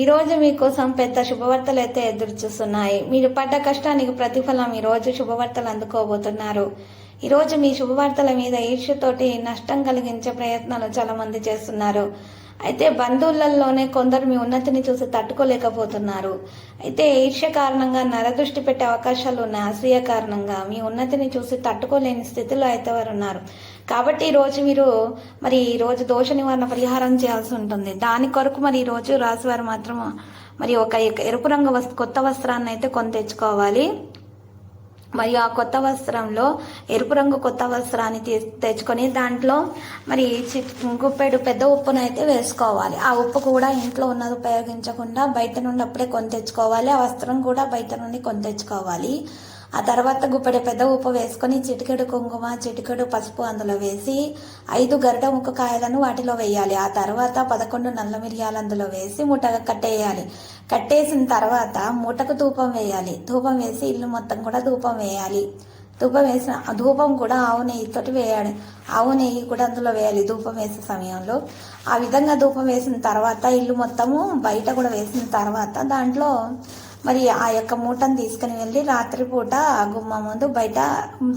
ఈ రోజు మీకోసం పెద్ద శుభవార్తలు అయితే ఎదురు చూస్తున్నాయి. మీరు పడ్డ కష్టానికి ప్రతిఫలం ఈ రోజు శుభవార్తలు అందుకోబోతున్నారు. ఈ రోజు మీ శుభవార్తల మీద ఈర్ష్యతోటి నష్టం కలిగించే ప్రయత్నాలు చాలా మంది చేస్తున్నారు. అయితే బంధువులలోనే కొందరు మీ ఉన్నతిని చూసి తట్టుకోలేకపోతున్నారు. అయితే ఈర్ష్య కారణంగా నరదృష్టి పెట్టే అవకాశాలు ఉన్నాయి. అసూయ కారణంగా మీ ఉన్నతిని చూసి తట్టుకోలేని స్థితిలో అయితే వారు ఉన్నారు. కాబట్టి ఈ రోజు మీరు మరి ఈ రోజు దోష నివారణ పరిహారం చేయాల్సి ఉంటుంది. దాని కొరకు మరి ఈ రోజు రాశివారు మాత్రం మరి ఒక ఎరుపు రంగు వస్త కొత్త వస్త్రాన్ని అయితే కొని తెచ్చుకోవాలి. మరియు ఆ కొత్త వస్త్రంలో ఎరుపు రంగు కొత్త వస్త్రాన్ని తీ- తెచ్చుకొని దాంట్లో మరి గుప్పెడు పెద్ద ఉప్పును అయితే వేసుకోవాలి. ఆ ఉప్పు కూడా ఇంట్లో ఉన్నది ఉపయోగించకుండా బయట నుండి అప్పుడే కొని తెచ్చుకోవాలి. ఆ వస్త్రం కూడా బయట నుండి కొని తెచ్చుకోవాలి. ఆ తర్వాత గుప్పెడ పెద్ద ఉప్పు వేసుకొని చిటికెడు కుంకుమ చిటికెడు పసుపు అందులో వేసి ఐదు గరిట ముక్క కాయలను వాటిలో వేయాలి. ఆ తర్వాత పదకొండు నల్ల మిరియాలు అందులో వేసి మూట కట్టేయాలి. కట్టేసిన తర్వాత మూటకు ధూపం వేయాలి. ధూపం వేసి ఇల్లు మొత్తం కూడా ధూపం వేయాలి. ధూపం వేసిన ధూపం కూడా ఆవు నెయ్యితోటి వేయాలి. ఆవు నెయ్యి కూడా అందులో వేయాలి ధూపం వేసే సమయంలో. ఆ విధంగా ధూపం వేసిన తర్వాత ఇల్లు మొత్తము బయట కూడా వేసిన తర్వాత దాంట్లో మరి ఆ యొక్క మూటను తీసుకుని వెళ్ళి రాత్రిపూట గుమ్మ ముందు బయట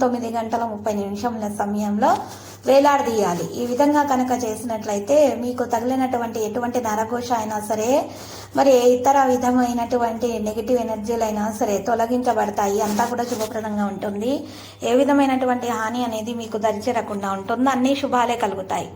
తొమ్మిది గంటల ముప్పై నిమిషముల సమయంలో వేలాడదీయాలి. ఈ విధంగా కనుక చేసినట్లయితే మీకు తగిలినటువంటి ఎటువంటి నరఘోష అయినా సరే మరి ఇతర విధమైనటువంటి నెగిటివ్ ఎనర్జీలైనా సరే తొలగించబడతాయి. అంతా కూడా శుభప్రదంగా ఉంటుంది. ఏ విధమైనటువంటి హాని అనేది మీకు దరిచేరకుండా ఉంటుంది. అన్ని శుభాలే కలుగుతాయి.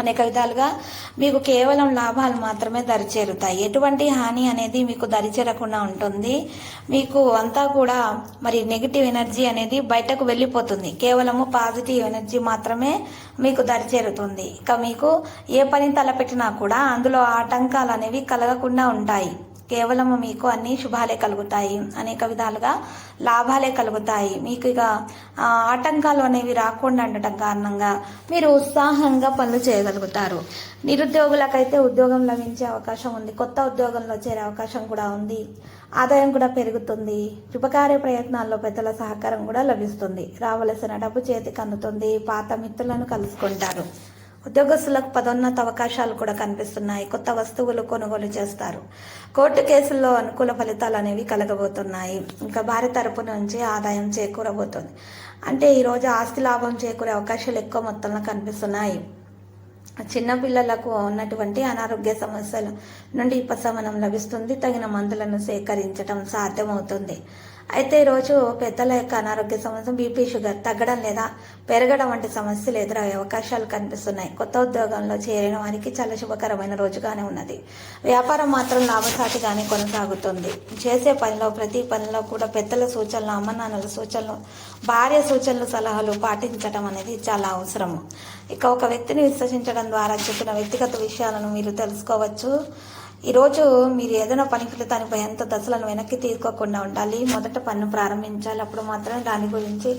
అనేక విధాలుగా మీకు కేవలం లాభాలు మాత్రమే దరిచేరుతాయి. ఎటువంటి హాని అనేది మీకు దరిచేరకుండా ఉంటుంది. మీకు అంతా కూడా మరి నెగిటివ్ ఎనర్జీ అనేది బయటకు వెళ్ళిపోతుంది. కేవలము పాజిటివ్ ఎనర్జీ మాత్రమే మీకు దరిచేరుతుంది. ఇక మీకు ఏ పని తలపెట్టినా కూడా అందులో ఆటంకాలు అనేవి కలగకుండా ఉంటాయి. కేవలము మీకు అన్ని శుభాలే కలుగుతాయి. అనేక విధాలుగా లాభాలే కలుగుతాయి. మీకు ఇక ఆటంకాలు అనేవి రాకుండా ఉండటం కారణంగా మీరు ఉత్సాహంగా పనులు చేయగలుగుతారు. నిరుద్యోగులకైతే ఉద్యోగం లభించే అవకాశం ఉంది. కొత్త ఉద్యోగంలో చేరే అవకాశం కూడా ఉంది. ఆదాయం కూడా పెరుగుతుంది. శుభకార్య ప్రయత్నాల్లో పెద్దల సహకారం కూడా లభిస్తుంది. రావలసిన డబ్బు చేతికి అందుతుంది. పాత మిత్రులను కలుసుకుంటారు. ఉద్యోగస్తులకు పదోన్నత అవకాశాలు కూడా కనిపిస్తున్నాయి. కొత్త వస్తువులు కొనుగోలు చేస్తారు. కోర్టు కేసుల్లో అనుకూల ఫలితాలు అనేవి కలగబోతున్నాయి. ఇంకా భారీ తరపు నుంచి ఆదాయం చేకూరబోతుంది. అంటే ఈరోజు ఆస్తి లాభం చేకూరే అవకాశాలు ఎక్కువ మొత్తంలో కనిపిస్తున్నాయి. చిన్నపిల్లలకు ఉన్నటువంటి అనారోగ్య సమస్యల నుండి ఉపశమనం లభిస్తుంది. తగిన మందులను సేకరించడం సాధ్యమవుతుంది. అయితే ఈరోజు పెద్దల యొక్క అనారోగ్య సమస్య బీపీ షుగర్ తగ్గడం లేదా పెరగడం వంటి సమస్యలు ఎదురయ్యే అవకాశాలు కనిపిస్తున్నాయి. కొత్త ఉద్యోగంలో చేరిన వారికి చాలా శుభకరమైన రోజుగానే ఉన్నది. వ్యాపారం మాత్రం లాభసాటిగానే కొనసాగుతుంది. చేసే పనిలో ప్రతి పనిలో కూడా పెద్దల సూచనలు అమ్మనాన్నల సూచనలు భార్య సూచనలు సలహాలు పాటించడం అనేది చాలా అవసరము. ఇక ఒక వ్యక్తిని విశ్వసించడం ద్వారా చెప్పిన వ్యక్తిగత విషయాలను మీరు తెలుసుకోవచ్చు. ఈరోజు మీరు ఏదైనా పని ఫలితానికి భయంతో దశలను వెనక్కి తీసుకోకుండా ఉండాలి. మొదట పన్ను ప్రారంభించాలి. అప్పుడు మాత్రమే దాని గురించి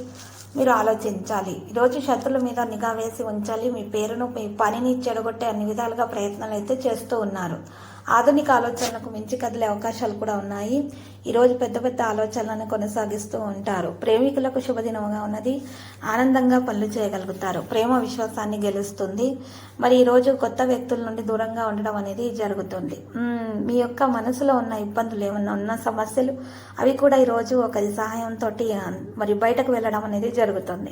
మీరు ఆలోచించాలి. ఈరోజు శత్రుల మీద నిఘా వేసి ఉంచాలి. మీ పేరును మీ పనిని చెడగొట్టే అన్ని విధాలుగా ప్రయత్నాలు అయితే చేస్తూ ఉన్నారు. ఆధునిక ఆలోచనలకు మించి కదిలే అవకాశాలు కూడా ఉన్నాయి. ఈరోజు పెద్ద పెద్ద ఆలోచనలను కొనసాగిస్తూ ఉంటారు. ప్రేమికులకు శుభదినంగా ఉన్నది. ఆనందంగా పనులు చేయగలుగుతారు. ప్రేమ విశ్వాసాన్ని గెలుస్తుంది. మరి ఈరోజు కొత్త వ్యక్తుల నుండి దూరంగా ఉండడం అనేది జరుగుతుంది. మీ యొక్క మనసులో ఉన్న ఇబ్బందులు ఏమన్నా ఉన్న సమస్యలు అవి కూడా ఈరోజు ఒకరి సహాయంతో మరి బయటకు వెళ్ళడం అనేది జరుగుతుంది.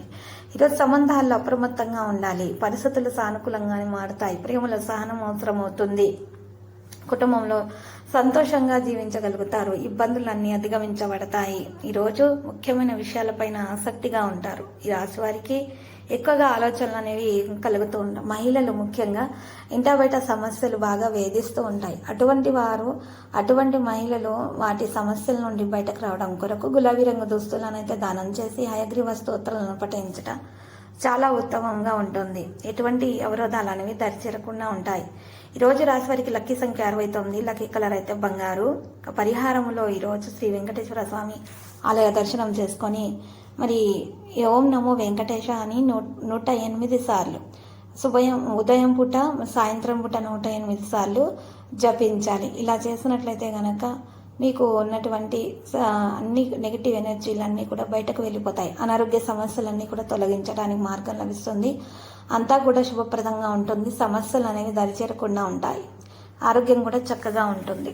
ఈరోజు సంబంధాల్లో అప్రమత్తంగా ఉండాలి. పరిస్థితులు సానుకూలంగానే మారుతాయి. ప్రేమలో సహనం అవసరం అవుతుంది కుటుంబంలో సంతోషంగా జీవించగలుగుతారు. ఇబ్బందులన్నీ అధిగమించబడతాయి. ఈరోజు ముఖ్యమైన విషయాలపైన ఆసక్తిగా ఉంటారు. ఈ రాశి వారికి ఎక్కువగా ఆలోచనలు అనేవి కలుగుతూ ఉంటాయి. మహిళలు ముఖ్యంగా ఇంట బయట సమస్యలు బాగా వేధిస్తూ ఉంటాయి. అటువంటి వారు అటువంటి మహిళలు వాటి సమస్యల నుండి బయటకు రావడం కొరకు గులాబీ రంగు దుస్తులను అయితే దానం చేసి హయగ్రీవ స్తోత్రాలను పఠించటం చాలా ఉత్తమంగా ఉంటుంది. ఎటువంటి అవరోధాలు అనేవి దరిచేరకుండా ఉంటాయి. ఈ రోజు రాశి వారికి లక్కీ సంఖ్య అరవై తొమ్మిది లక్కీ కలర్ అయితే బంగారు. పరిహారంలో ఈరోజు శ్రీ వెంకటేశ్వర స్వామి ఆలయ దర్శనం చేసుకొని మరి ఓం నమో వెంకటేశ అని నూ నూట ఎనిమిది సార్లు. శుభయం ఉదయం పూట సాయంత్రం పూట నూట ఎనిమిది సార్లు జపించాలి. ఇలా చేసినట్లయితే గనక మీకు ఉన్నటువంటి అన్ని నెగిటివ్ ఎనర్జీలన్నీ కూడా బయటకు వెళ్ళిపోతాయి. అనారోగ్య సమస్యలన్నీ కూడా తొలగించడానికి మార్గం లభిస్తుంది. అంతా కూడా శుభప్రదంగా ఉంటుంది. సమస్యలు అనేవి దరిచేరకుండా ఉంటాయి. ఆరోగ్యం కూడా చక్కగా ఉంటుంది.